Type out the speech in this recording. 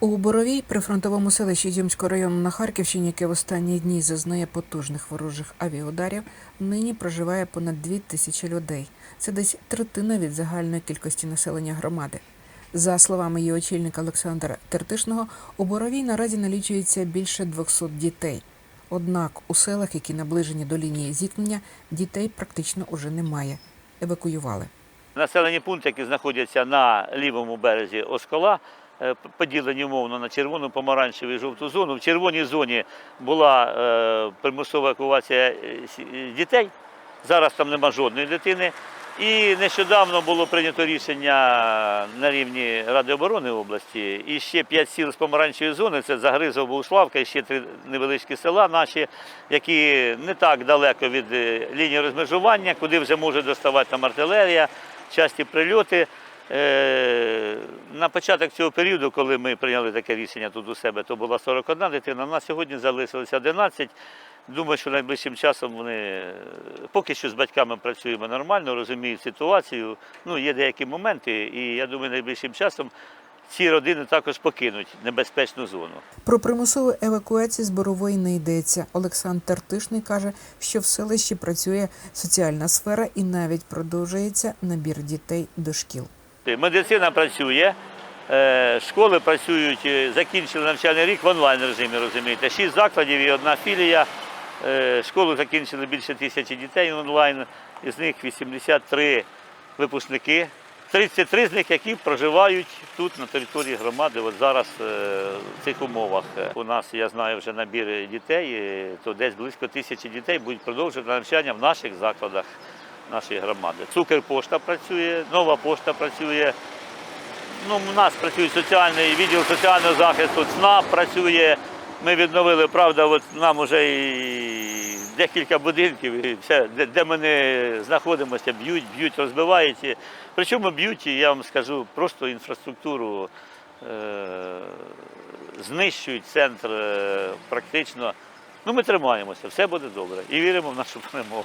У Боровій, прифронтовому селищі Зюмського району на Харківщині, яке в останні дні зазнає потужних ворожих авіаударів, нині проживає понад дві тисячі людей. Це десь третина від загальної кількості населення громади. За словами її очільника Олександра Тертишного, у Боровій наразі налічується більше 200 дітей. Однак у селах, які наближені до лінії зіткнення, дітей практично уже немає. Евакуювали. Населені пункти, які знаходяться на лівому березі Оскола, поділені умовно на червону, помаранчеву і жовту зону. В червоній зоні була е, примусова евакуація е, е, дітей. Зараз там нема жодної дитини. І нещодавно було прийнято рішення на рівні Ради оборони області. І ще п'ять сіл з помаранчевої зони це Загризов, Богуславка, і ще три невеличкі села наші, які не так далеко від е, лінії розмежування, куди вже може доставати там артилерія, часті прильоти. Е, На початок цього періоду, коли ми прийняли таке рішення тут у себе, то була 41 дитина. На сьогодні залишилося 11. Думаю, що найближчим часом вони е, поки що з батьками працюємо нормально, розуміють ситуацію. Ну, є деякі моменти, і я думаю, найближчим часом ці родини також покинуть небезпечну зону. Про примусову евакуацію з Борової не йдеться. Олександр Тертишний каже, що в селищі працює соціальна сфера і навіть продовжується набір дітей до шкіл. Медицина працює, е, школи працюють, е, закінчили навчальний рік в онлайн режимі, розумієте. Шість закладів і одна філія. Е, Школу закінчили більше тисячі дітей онлайн, із них 83 випускники. 33 з них, які проживають тут, на території громади, от зараз в цих умовах. У нас, я знаю, вже набір дітей, то десь близько тисячі дітей будуть продовжувати навчання в наших закладах нашої громади. Цукерпошта працює, нова пошта працює. Ну, у нас працює соціальний відділ соціального захисту, ЦНАП працює. Ми відновили, правда, от нам вже і декілька будинків, і все, де, де ми не знаходимося, б'ють, б'ють, розбивають. Причому б'ють, я вам скажу, просто інфраструктуру е- знищують центр е, практично. Ну, ми тримаємося, все буде добре і віримо в нашу перемогу.